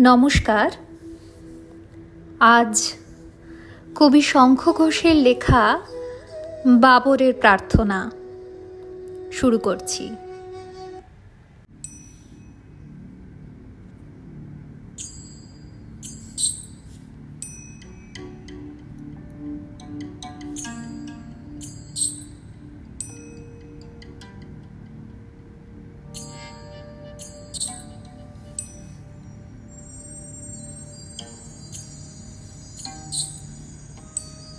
নমস্কার। আজ কবি শঙ্খ ঘোষের লেখা বাবরের প্রার্থনা শুরু করছি।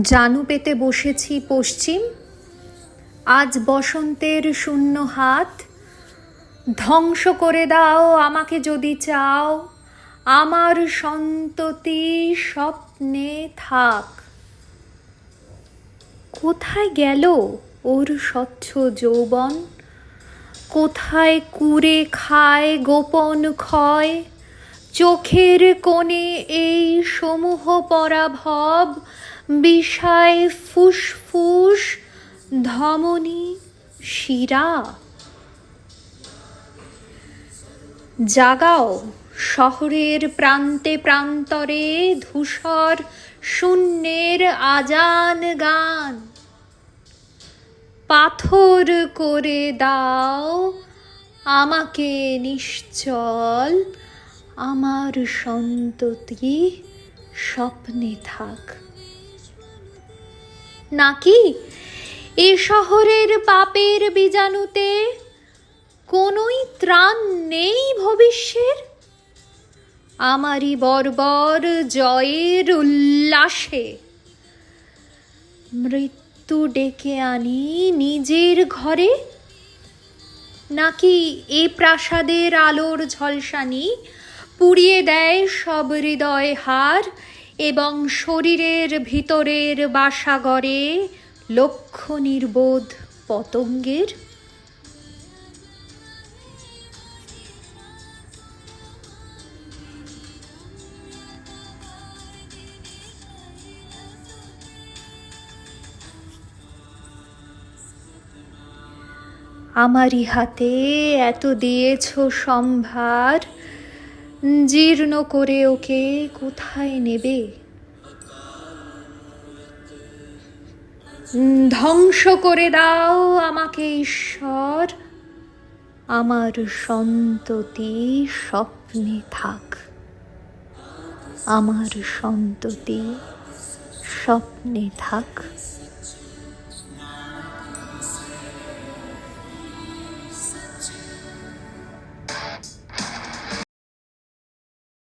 জানু পেতে বসেছি পশ্চিম। আজ বসন্তের শূন্য হাত। ধ্বংস করে দাও আমাকে যদি চাও। আমার সন্ততি স্বপ্নে থাক। কোথায় গেল ওর স্বচ্ছ যৌবন? কোথায় কুরে খায় গোপন ক্ষয়? চোখের কোণে এই সমূহ পরাভব বিষায় ফুসফুস, ধমনী, শিরা। জাগাও শহরের প্রান্তে প্রান্তরে ধূসর শূন্যের আজান গান। পাথর করে দাও আমাকে নিশ্চল, আমার সন্ততি স্বপ্নে থাক। নাকি? এ শহরের পাপের বীজাণুতে কোনোই ত্রাণ নেই ভবিষ্যের? আমারই বর্বর জয়ের উল্লাসে। মৃত্যু ডেকে আনি নিজের ঘরে? নাকি এ প্রাসাদের আলোর ঝলসানি পুড়িয়ে দেয় সব হৃদয় হার? এবং শরীরের ভিতরের বাসাগরে লক্ষ্য নির্বোধ পতঙ্গের আমারই হাতে এত দিয়েছ সম্ভার জীর্ণ করে ওকে কোথায় নেবে? ধ্বংস করে দাও আমাকে, ঈশ্বর। আমার সন্ততি স্বপ্নে থাক। আমার সন্ততি স্বপ্নে থাক।